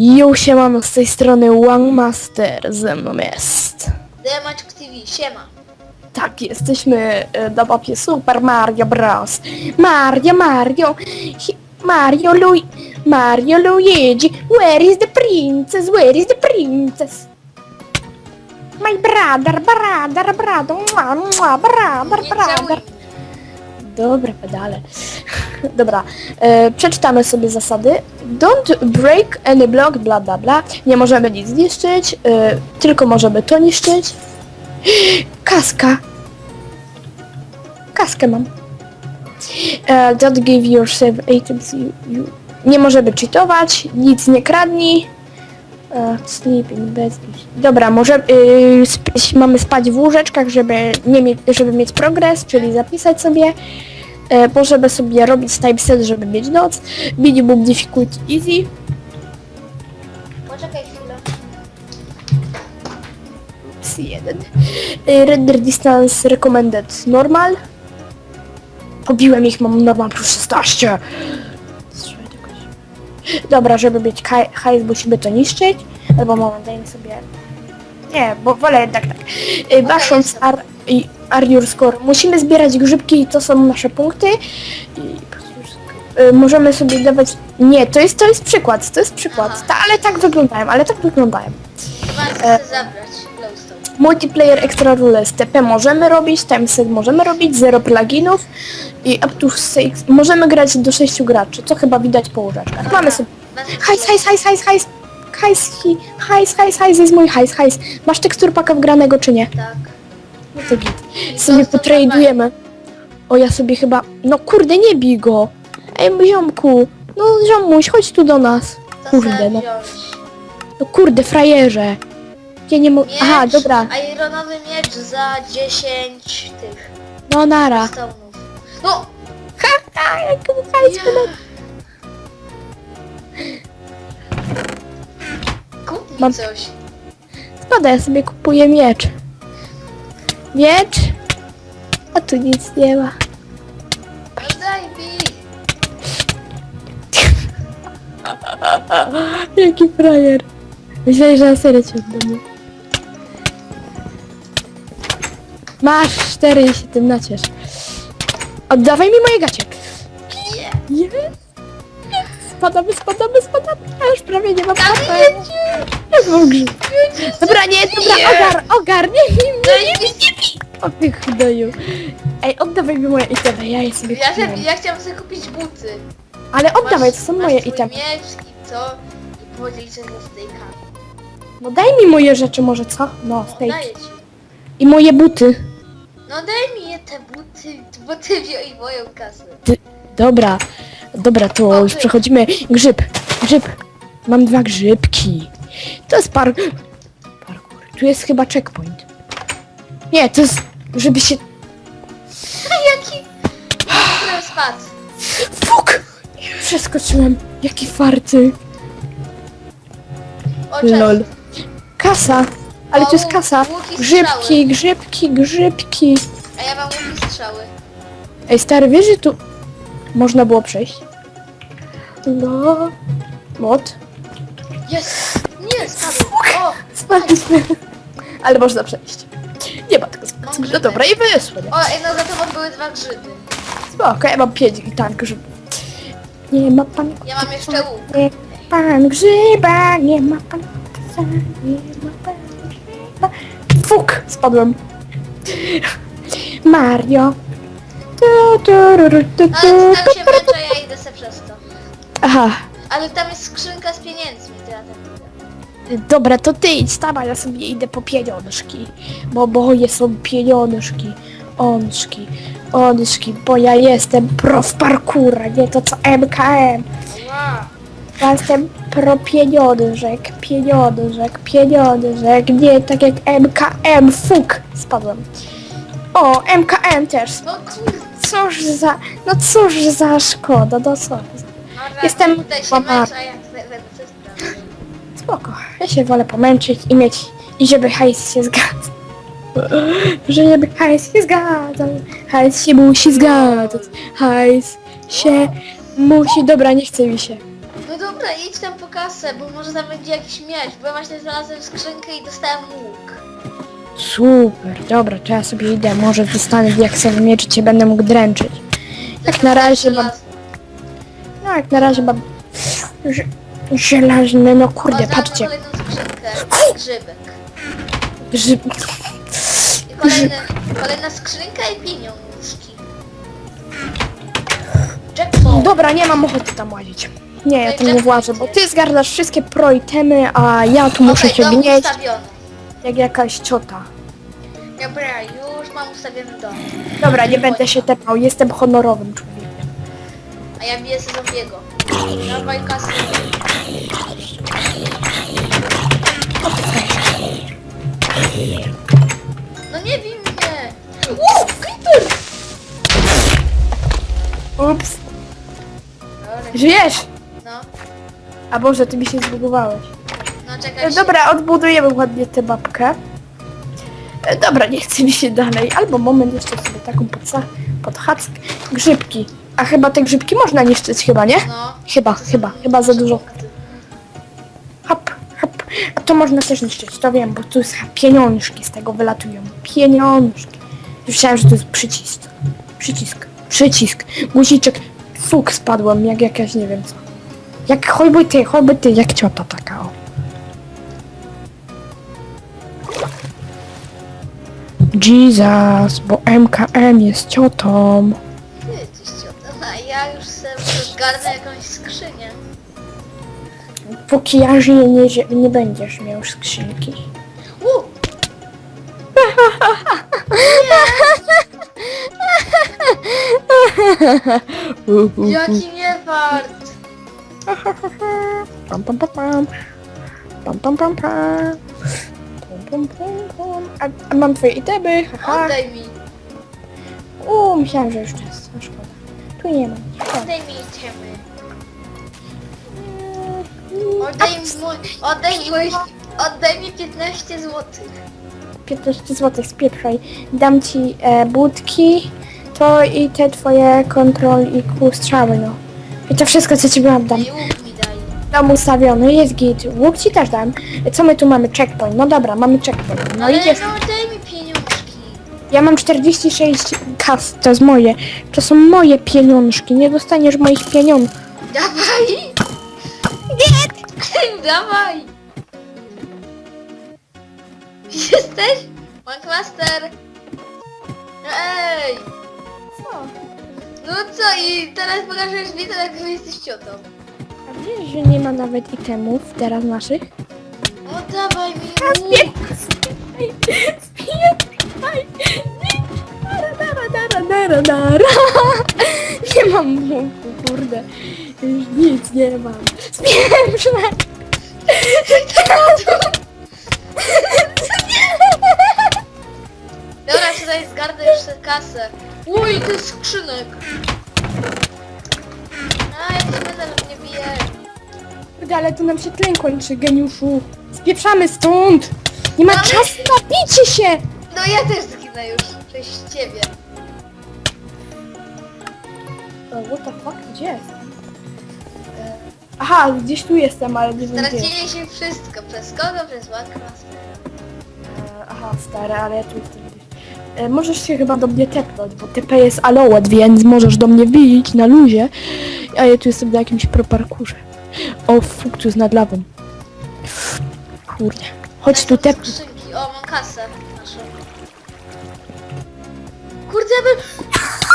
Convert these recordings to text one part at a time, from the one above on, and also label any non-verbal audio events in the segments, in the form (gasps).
Jo, siemano, z tej strony One Master, ze mną jest. Demaczk TV, siema. Tak, jesteśmy e, na mapie Super Mario Bros. Mario, Mario, hi- Mario, Lu Mario, Luigi, where is the princess, where is the princess? My brother, brother, brother, mua, mua, brother, Nie brother. całuj. Dobra, pedale. (laughs) Dobra, e, przeczytamy sobie zasady. Don't break any block, bla bla bla. Nie możemy nic zniszczyć, e, tylko możemy to niszczyć. (gasps) Kaska. Kaskę mam. E, don't give yourself items you, you. Nie możemy cheatować, nic nie kradnij. E, sleeping bed. Dobra, może y, sp mamy spać w łóżeczkach, żeby, nie mieć, żeby mieć progres, czyli zapisać sobie. E, możemy sobie robić typeset, żeby mieć noc. Minimum difficulty easy. Poczekaj chwilę. C1. Y, Render distance recommended normal. Pobiłem ich, mam normal plus 16. Dobra, żeby mieć hajs musimy to niszczyć. Albo moment, dajmy sobie... Nie, bo wolę jednak tak. Y, Basząc ar, i are your score. Musimy zbierać grzybki i to są nasze punkty. I y, możemy sobie dawać... Nie, to jest, to jest przykład, to jest przykład. Aha. Ta, ale tak wyglądają, ale tak wyglądają. Chyba E. chcę zabrać glowstone. Multiplayer Extra Rules TP możemy robić, timeset możemy robić, zero pluginów i up to six. Możemy grać do 6 graczy, co chyba widać po łóżeczkach. Mamy sobie hajs, hajs, hajs, hajs, hajs, hajs, hi- hajs, hajs, hajs, jest mój hajs, hajs. Masz tekstur paka wgranego czy nie? Tak. No to git. Sobie to- potradujemy. O, ja sobie chyba... No kurde, nie bij go. Ej, ziomku. No ziomuś, chodź tu do nas. To Kurde, no. wziąć. No kurde, frajerze. Ja nie mogę... Miecz, Aha, dobra. Ironowy miecz za 10 tych No nara. stone'ów. No! Ha, ha, jak Ja. wyleciał. Kup mi Mam- coś. Spada, ja sobie kupuję miecz. Miecz? A tu nic nie ma. No daj mi! (laughs) Jaki frajer. Myślałem, że na serio cię oddam. Masz cztery i się tym naciesz. Oddawaj mi moje gacie. Nie! Jest. Spadamy, spadamy, spadamy. Ja już prawie nie mam jedzie! Jak w grze. Dobra, nie, dobra, Nie. ogar, ogarnij mnie. Daj mi O ty chudoju. Ej, oddawaj mi moje itemy, ja je sobie Ja, kupiłem. chcę, ja chciałam sobie kupić buty. Ale oddawaj, to są masz moje swój itemy. miecz i to i podziel się ze stejkami. No daj mi moje rzeczy może, co? No. Daję ci. I moje buty. No daj mi je te buty, bo ty wziąłeś moją kasę. Dobra, dobra, to O, już przechodzimy. Grzyb, grzyb. Mam dwa grzybki. To jest par... parkour. Tu jest chyba checkpoint. Nie, to jest, żeby się... A jaki? Fuk! Przeskoczyłem. Jaki farty. O, cześć. Lol. Kasa. Ale to jest kasa. Grzybki, strzały. grzybki, grzybki. A ja mam łuki strzały. Ej, stary, wiesz, że tu można było przejść? No... Mod? Jest! Nie, spadł. O! Spadliśmy. Ale można przejść. Nie ma tego Mam spadku. No grzyby. dobra, i wyszło. nie? O, ej, no za tobą były dwa grzyby. Spoko, ja mam pięć i tak grzybów. Nie ma pan... Ja mam jeszcze łuk. Nie pan grzyba, nie ma pan... psa, Nie ma. Fuk! Spadłem. Mario. Tu, tu, ru, ru, tu, tu, Ale tam się tu, tu. męczę, ja idę se przez to. Aha. Ale tam jest skrzynka z pieniędzmi, to ja tam idę. Dobra, to ty idź tam, a ja sobie idę po pieniążki. Bo moje są pieniążki. Onszki, onszki, bo ja jestem pro w parkura, nie to co MKM. Wow. Ja jestem pro pieniążek, pieniążek, pieniążek, nie tak jak MKM, fuk, spadłem. O, MKM też, No cóż za, no cóż za szkoda, no co. Jestem Tutaj się mama. męczę. Spoko, ja się wolę pomęczyć i mieć, i żeby hajs się zgadzał. (laughs) Żeby hajs się zgadzał, hajs się musi zgadzać, hajs się musi, dobra, nie chce mi się. Dobra, idź tam po kasę, bo może tam będzie jakiś miecz, bo ja właśnie znalazłem skrzynkę i dostałem łuk. Super, dobra, to ja sobie idę, może dostanę diaksowy miecz i cię będę mógł dręczyć. Jak na razie mam... No jak na razie mam... ż- Żelazny, no kurde, patrzcie. kolejną skrzynkę. Grzybek. I kolejny, kolejna skrzynka i pieniążki. Jackpot. Dobra, nie mam ochoty tam łazić. Nie, ja tam nie włażę, bo ty zgardasz wszystkie pro itemy, a ja tu muszę się dom gnieść ustawiony. jak jakaś ciota. Dobra, już mam ustawiony dom. Dobra, nie będę się tepał, jestem honorowym człowiekiem. A ja biję sezonbiego. Dawaj kasę. No nie bij mnie! Uuu, creeper! Ups, Dobra, żyjesz! A Boże, ty mi się zbugowałeś. no E, czekaj. Dobra, odbudujemy ładnie tę babkę. E, Dobra, nie chce mi się dalej. Albo moment jeszcze sobie taką podsa- podchadzkę. Grzybki. A chyba te grzybki można niszczyć chyba, nie? No. Chyba, chyba, chyba za dużo. Hop, hop. A to można też niszczyć, to wiem, bo tu jest pieniążki z tego wylatują. Pieniążki. Myślałem, że to jest przycisk. Przycisk. Przycisk. Guziczek. Fuk, spadłem, jak jakaś nie wiem co. Jak chojby ty, chojby ty, jak ciota taka, o. Jesus, bo MKM jest ciotą. Ty, tyś ciota. A ja już sobie zgarnę jakąś skrzynię. Póki ja żyję, nie, nie będziesz miał skrzynki. (laughs) Jaki nie wart! Pam pam pam pam. Pam pam pam pam. Pam pam pam pam. A, a mam twoje itemy, haha. Oddaj mi, Uuu, myślałam, że już jest. No szkoda. Tu nie ma. Szkoda. oddaj mi itemy. Oddaj mi mój, oddaj mój, oddaj mi 15 złotych. 15 zł spieprzaj. Dam ci e, budki, to i te twoje kontrol i kół strzały, no. I to wszystko, co ci byłam dam. I łuk mi daj. Dom ustawiony, jest git. Łuk ci też dam. Co my tu mamy? Checkpoint. No dobra, mamy checkpoint. No Ale idziesz. no daj mi pieniążki. Ja mam 46 kas, to jest moje. To są moje pieniążki. Nie dostaniesz moich pieniążków. Dawaj! Dawaj! Jesteś? Bankmaster! Ej! Co? No i teraz pokażesz to jak jesteś ciotą. A wiesz, że nie ma nawet itemów teraz naszych? O dawaj mi łuk! Spieprzaj! Dara, dara, dara, dara, dara. (laughs) Nie mam łuku, kurde. Już nic nie mam. Spieprzaj! Dobra, tutaj zgarnę tę kasę. Uj, to jest skrzynek! Medal mnie bije. Kurde, ale tu nam się tlen kończy, geniuszu. Spieprzamy stąd! Nie ma Ale- czasu na bicie się! No ja też zginę już przez ciebie. O, what the fuck? Gdzie jest? E, Aha, gdzieś tu jestem, ale nie wiem gdzie. Straciliśmy wszystko. Przez kogo? Przez Bankmaster. E, Aha, stary, ale ja tu jestem gdzieś. E, Możesz się chyba do mnie tepnąć, bo TP jest aloet, więc możesz do mnie wbić na luzie. A ja tu jestem na jakimś proparkurze. O, fuck, tu jest nad lawą. Kurde. Chodź tu skrzynki. O, mam kasę naszą. Kurde, by...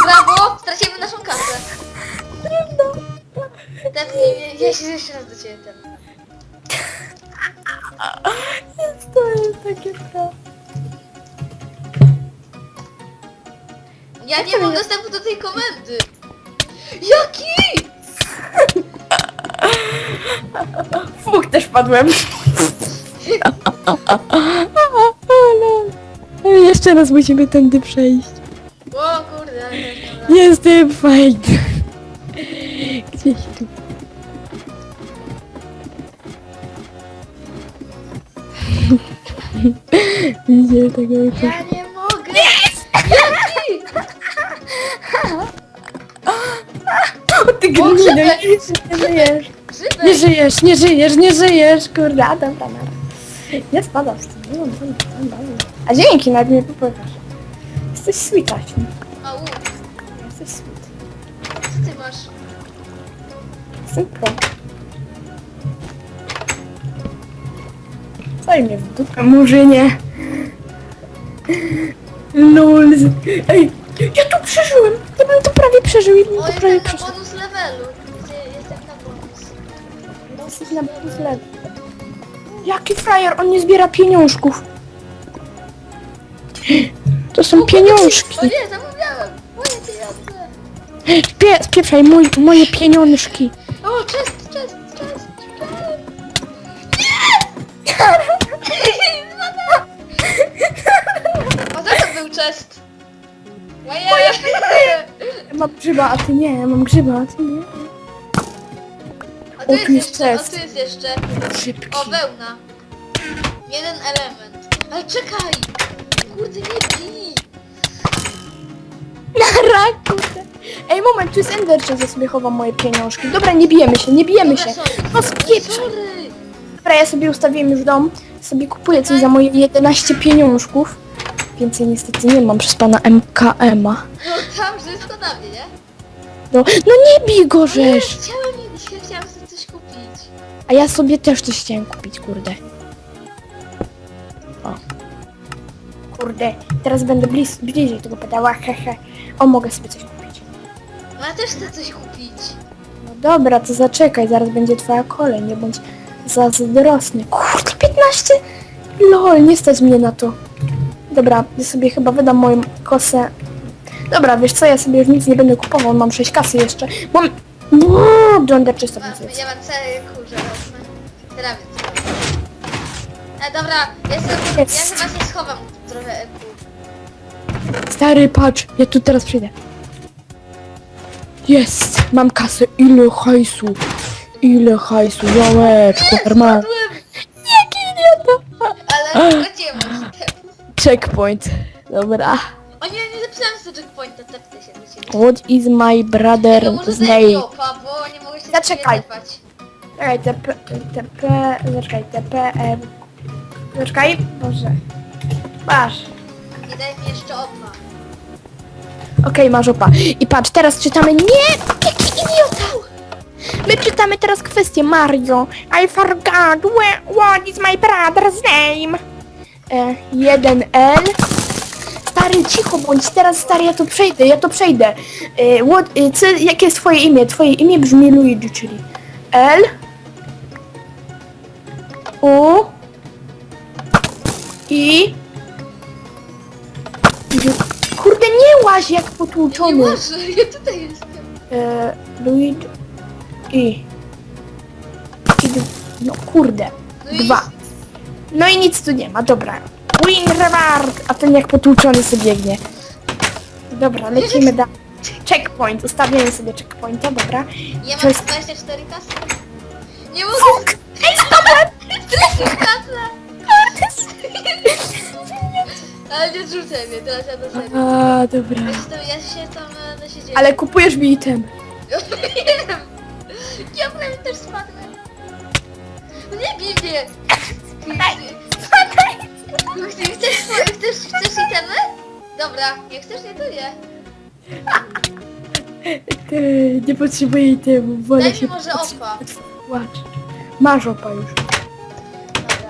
Brawo! Stracimy naszą kasę. Tepnij mnie. Ja się jeszcze raz do ciebie tepnę. Jest to jest takie pra... Ja nie mam dostępu do tej komendy. Jaki? Fuck, też padłem. Jeszcze raz musimy tędy przejść. O kurde, nie. Jestem fajny. Gdzieś tu. Widzicie tego Ja nie ty O, gnino, grzybek! nie. Grzybek Nie żyjesz, nie żyjesz, nie żyjesz, kurde, a dobra, dobra. Nie spadam z tym, no, no, no, no. A dzięki, nawet mnie popływasz. Jesteś sweet, Asiu. A łuk, Jesteś sweet. co ty masz? Jestem pro. Zaj mnie w dupę, murzynie. Lol. Ej, ja tu przeżyłem. Ja bym to prawie przeżył, ja bym O, to jestem prawie na przeżył. Na level. Jaki frajer, on nie zbiera pieniążków. To są pieniążki. O nie, zapomniałem! Moje pieniądze! Pie, spieprzaj, mój, moje pieniążki. O, czest, czest, czest, czest! O, co to był czest? Moje! Ja mam grzyba, a ty nie, ja mam grzyba, a ty nie. A tu jest jeszcze, chest. tu jest jeszcze. Szybki. O, wełna. Jeden element. Ale czekaj! Kurde, nie bij! Kurde. Ej, moment, tu jest Ender Chest, ja sobie chowam moje pieniążki. Dobra, nie bijemy się, nie bijemy Dobra, się. sorry. No spieprzaj. Sorry! Dobra, ja sobie ustawiłem już dom, sobie kupuję coś za moje 11 pieniążków. Więcej niestety nie mam przez pana MKM-a. No tam wszystko na mnie, nie? No, no nie bij go, Nie, chciałem. A ja sobie też coś chciałem kupić, kurde. O. Kurde, teraz będę blis, bliżej tego pedała, hehe. O, mogę sobie coś kupić. No ja też chcę coś kupić. No dobra, to zaczekaj, zaraz będzie twoja kolej, nie bądź zazdrosny. Kurde, 15? Lol, nie stać mnie na to. Dobra, ja sobie chyba wydam moją kosę. Dobra, wiesz co, ja sobie już nic nie będę kupował, mam 6 kasy jeszcze. Mam... Uuu, John Deere 300 Mam, więc ja mam cały kurze więc. E, dobra, ja, sobie, Jest. ja chyba się schowam trochę eku. Stary, patrz, ja tu teraz przyjdę. Jest, mam kasę, ile hajsu. Ile hajsu, jałeczku, normalnie. Spadłem, Jaki idiota. ale do sklepu. Checkpoint, dobra. O nie, nie zapisałem sobie checkpointa, tepnę się do ciebie. What is my brother No może name bo nie mogę się Zaczekaj. Czekaj, TP, TP, zaczekaj, TP, e, zaczekaj, Boże. Masz. I daj mi jeszcze opa. Okej, masz opa. I patrz, teraz czytamy, nie, jaki idiota! My czytamy teraz kwestię Mario. I forgot where, what is my brother's name? E, 1L. Stary, cicho bądź, teraz stary, ja to przejdę, ja to przejdę. E, what, e, co, jakie jest twoje imię? Twoje imię brzmi Luigi, czyli L. U. I. Kurde, nie łaź jak Nie potłuczony. może, ja tutaj jestem. E, Luigi. I. No kurde. No i- Dwa. No i nic tu nie ma, dobra. Win reward! A ten jak potłuczony sobie biegnie. Dobra, lecimy dalej. Checkpoint, ustawiamy sobie checkpointa, dobra. Ja mam jest- 24 kasy. Nie mogę. Fuk! Ej, stopem! (laughs) Ale nie zrzucę mnie, teraz ja do serii. A, dobra. Ja się tam, ja się tam e, siedziałem. Ale kupujesz mi item. Wiem. Ja prawie też spadłem. No nie bij mnie. Chcesz, chcesz, chcesz, chcesz itemy? Dobra, nie chcesz, nie to nie. Ty, nie potrzebuję itemu, wolę Daj mi się może potrze- opa. Płacz. Masz opa już. Dobra.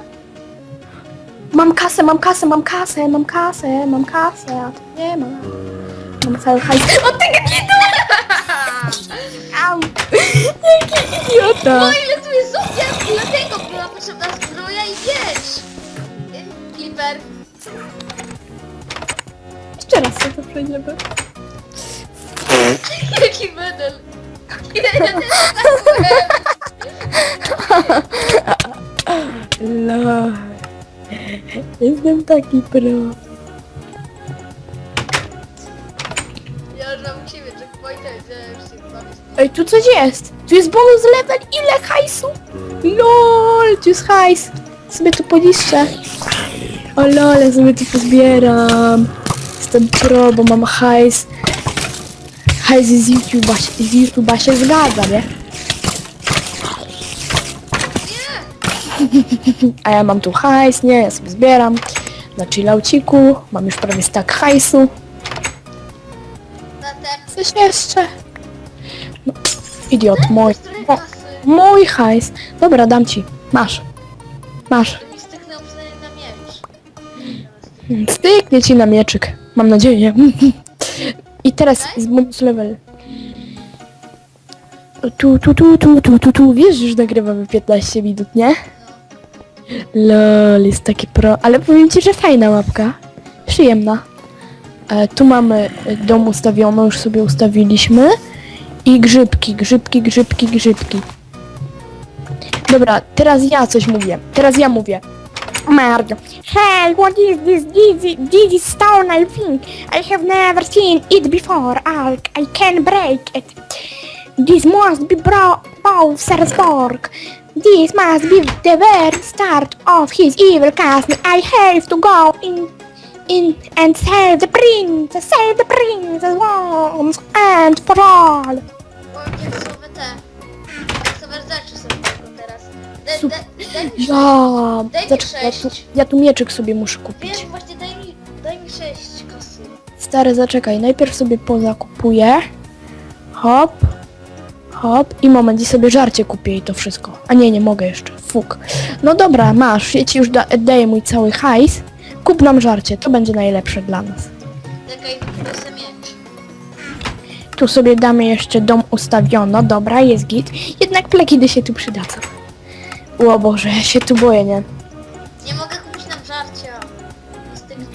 Mam kasę, mam kasę, mam kasę, mam kasę, mam kasę, a tu nie ma. Mam cały hajs. O tego nie (laughs) Au! Jaki idiota! No ile tu jest zombiak? Dlatego była potrzebna. Clipper. Jeszcze raz sobie to przejdziemy. (laughs) Jaki medal. Tak. Lol. Jestem taki pro. Ja już mam u siebie checkpointa, ja już się bawię. Ej, tu coś jest! Tu jest bonus level, ile hajsu? LOL, tu jest hajs. Sobie tu policzę. O lol, ja sobie tu pozbieram. Jestem pro, bo mam hajs. Hajs z YouTube'a, się- z YouTube'a się zgadza, nie? (laughs) A ja mam tu hajs, nie? Ja sobie zbieram. Na chillauciku. Mam już prawie stack hajsu. Coś jeszcze? No, idiot, mój. O, mój hajs. Dobra, dam ci. Masz. Masz. Styknie ci na mieczyk. Mam nadzieję. I teraz z bonus level. Tu, tu, tu, tu, tu, tu, tu. Wiesz, że już nagrywamy 15 minut, nie? Lol, jest taki pro. Ale powiem ci, że fajna łapka. Przyjemna. E, tu mamy dom ustawiony, już sobie ustawiliśmy. I grzybki, grzybki, grzybki, grzybki. Dobra, teraz ja coś mówię. Teraz ja mówię. Mario. Hey, what is this? This is stone, I think. I have never seen it before. I, I can break it. This must be bro Bowser's This must be the very start of his evil castle. I have to go in in and save the princess, save the princess once and for all. Daj, mi Ja, Daj mi zaczekaj, ja tu, sześć. ja tu mieczyk sobie muszę kupić. Wiem, właśnie daj mi, daj mi 6 kasy. Stary, zaczekaj, najpierw sobie pozakupuję. Hop. Hop. I moment, i sobie żarcie kupię i to wszystko. A nie, nie mogę jeszcze. Fuk. No dobra, masz. Ja ci już da daję mój cały hajs. Kup nam żarcie, to będzie najlepsze dla nas. Czekaj, miecz. Tu sobie damy jeszcze dom ustawiono. Dobra, jest git. Jednak plekidy się tu przydadzą. O Boże, ja się tu boję, nie? Nie mogę kupić nam żarcia.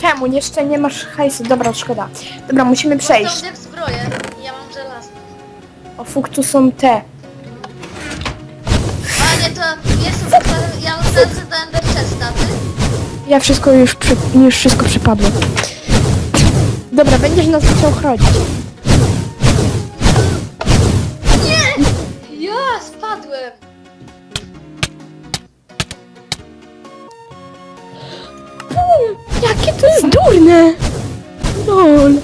Czemu? Jeszcze nie masz hajsu. Dobra, szkoda. Dobra, musimy przejść. Jak zbroję. Ja mam. O fuk, tu są te. A nie, to jest ja mam do Ender Chesta, ty? Ja wszystko już, przy, już wszystko przypadło. Dobra, będziesz nas musiał chronić. Jest durne! Lol.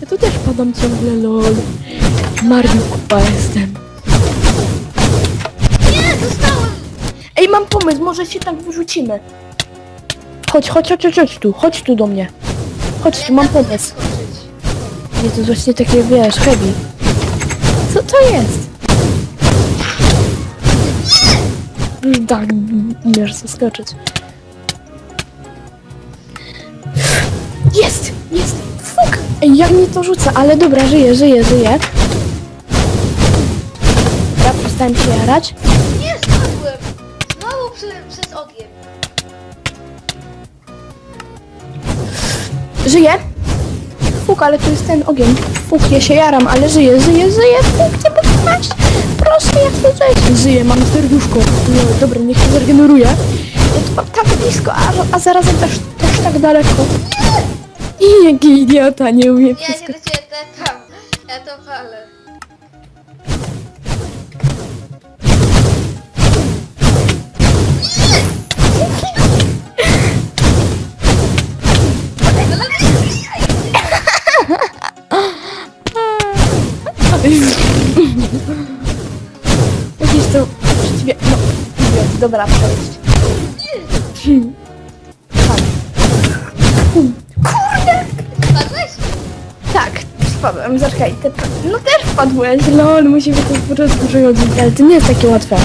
Ja tu też padam ciągle, lol. Marny kupa jestem. Nie, dostałem! Ej, mam pomysł, może się tak wyrzucimy. Chodź, chodź, chodź, chodź, tu, chodź tu do mnie. Chodź tu, mam pomysł. Nie, to jest właśnie takie, wiesz, heavy. Co to jest? Tak, umiesz zaskoczyć. Jest! Jest! Fuk! Ej, jak mi to rzuca, ale dobra, żyję, żyję, żyję. Ja przestałem się jarać. Nie, spadłem! Znowu przy, przez ogień. Żyję! Fuk, ale tu jest ten ogień. Fuk, ja się jaram, ale żyję, żyję, żyję. Fuk, nie mogę paść. Proszę, jak to zejść. Żyję, mam serduszko. No, dobra, niech się zregeneruje. Ja tu mam tak blisko, a, a zarazem też, też tak daleko. I jaki idiota, nie umie nie wszystko. do ciebie te tam. Ja to palę. (laughs) Jakieś to przeciwie... No, idiot, dobra, przejść. Tak, spadłem, zaczekaj, te... no też wpadłeś, lol, musimy to po prostu przechodzić, ale to nie jest takie łatwe.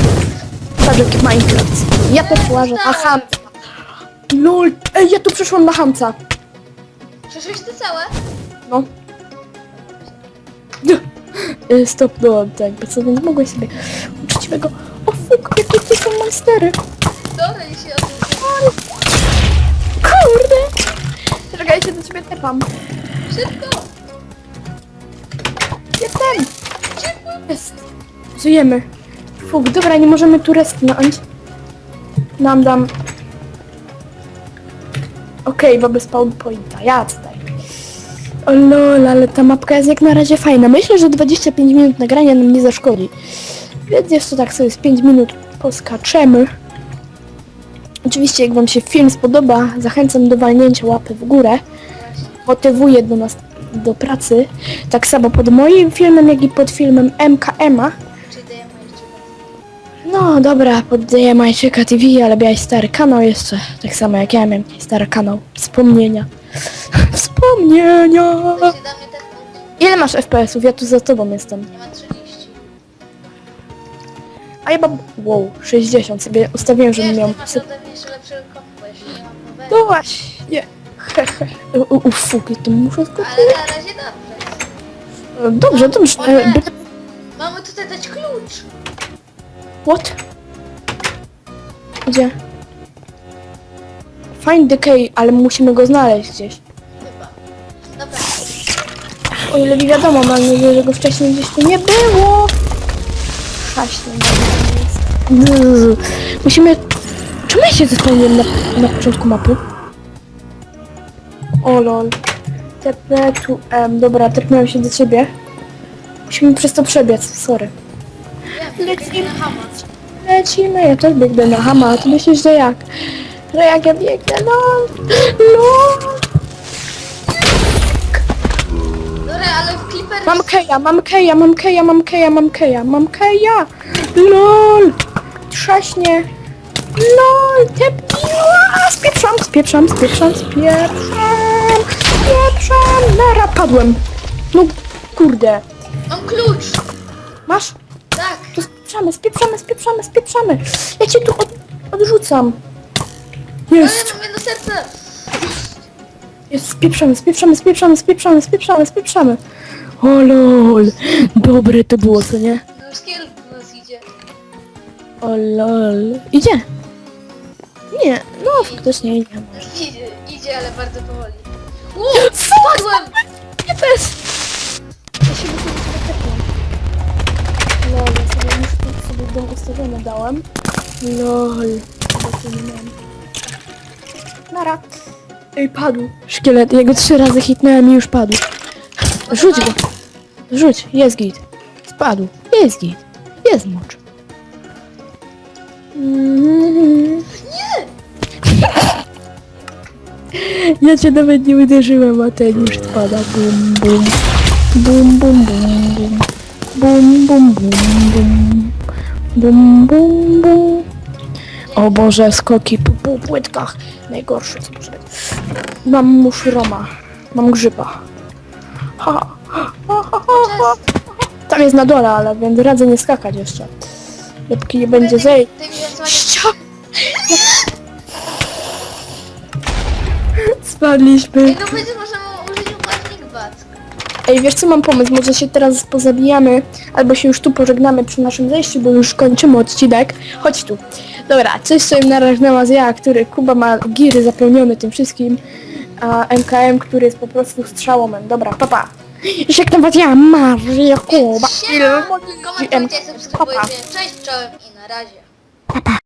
Patrz jaki Minecraft. Ja to położę na hamca. Lol, ej, ja tu przyszłam na hamca. Przeszłeś to całe? No. Y, Stopnąłem tak, bo co więc mogłeś sobie uczciwego... O fuk, jakie tu są monstery. Dobra, nie się odbył. Kurde! Czekajcie, do ciebie tepam. Szybko! Jestem! Jest. Żyjemy. Fuk, dobra, nie możemy tu restnąć. Nam dam... Okej, bo bez spawn pointa. Tutaj. O lol, ale ta mapka jest jak na razie fajna. Myślę, że 25 minut nagrania nam nie zaszkodzi. Więc jeszcze tak sobie z 5 minut poskaczemy. Oczywiście jak wam się film spodoba, zachęcam do walnięcia łapy w górę. Motywuje do nas do pracy. Tak samo pod moim filmem, jak i pod filmem MKM-a. No, dobra, poddaję Majczyka TV, ale miałeś stary kanał jeszcze. Tak samo jak ja miałem stary kanał. Wspomnienia. (laughs) Wspomnienia! Chcesz się da mnie tepnąć? Ile masz FPS-ów? Ja tu za tobą jestem. Nie ma 30. A ja mam... Wow, 60 sobie ustawiłem, żebym Wiesz, miał... ty masz ode mnie jeszcze lepszego jeśli nie mam No właśnie. Hehe. U- u- Ufuk, to muszę. Ale na razie dobrze. Dobrze, dobrze. O e, nie. byle- Mamy tutaj dać klucz. What? Gdzie? Find the key, ale musimy go znaleźć gdzieś. Chyba. Dobra. O ile mi wiadomo, mam nadzieję, że go wcześniej gdzieś tu nie było. Haśnie jest. Musimy... Czemu ja się zespełniłem na, na początku mapy? Lol. TP tu M. Dobra, tepnąłem się do ciebie. Musimy przez to przebiec, sorry. Lecimy. na hama. Lecimy, ja też biegnę na hama, ty myślisz, że jak? Że jak ja biegnę, no, no. Dobra, ale w Clipper... Mam keja, mam keja, mam keja, mam keja, mam keja, mam keja. LOL. Trzaśnie. LOL, tepniła. Spieprzam, spieprzam, spieprzam, spieprzam. Spieprzam. Nara, padłem. No, kurde. Mam klucz. Masz? Tak. To spieprzamy, spieprzamy, spieprzamy, spieprzamy. Ja cię tu od, odrzucam. Ale Jest. mam jedno serce. Jest, spieprzamy, spieprzamy, spieprzamy, spieprzamy, spieprzamy, spieprzamy. O lol. Dobre to było, co nie? No do nas idzie. O lol. Idzie. Nie, no faktycznie idzie. Idzie, idzie, ale bardzo powoli. (gasps) Co? spadłem! Ja też. Ja się tepnę. Lol, ja sobie muszę sobie dom ustawione dałem. Lol. Nie mam. Nara. Ej, padł. Szkielet. Jego trzy razy hitnąłem i już padł. Rzuć go. Rzuć. Jest git. Spadł. Jest git. Jest mocz. Mhm. Ja cię nawet nie uderzyłem, a ten już spada. Bum, bum. Bum, bum, bum, bum. Bum, bum, bum, bum. Bum, bum, bum. O Boże, skoki po, po płytkach. Najgorsze co może być. Mam muszroma. Mam grzyba. Ha, ha, ha, ha, ha. Tam jest na dole, ale więc radzę nie skakać jeszcze. Dopóki nie będzie zej. Spadliśmy. Ej, no będzie możemy użyć układnik bat. Ej, wiesz co mam pomysł? Może się teraz pozabijamy, albo się już tu pożegnamy przy naszym zejściu, bo już kończymy odcinek. Chodź tu. Dobra, coś sobie narażnęła z ja, który Kuba ma giry zapełnione tym wszystkim, a MKM, który jest po prostu strzałomem. Dobra, papa. I się nawet ja, Maria Kuba. Siema! Komentujcie, subskrybujcie. Cześć czołem i na razie.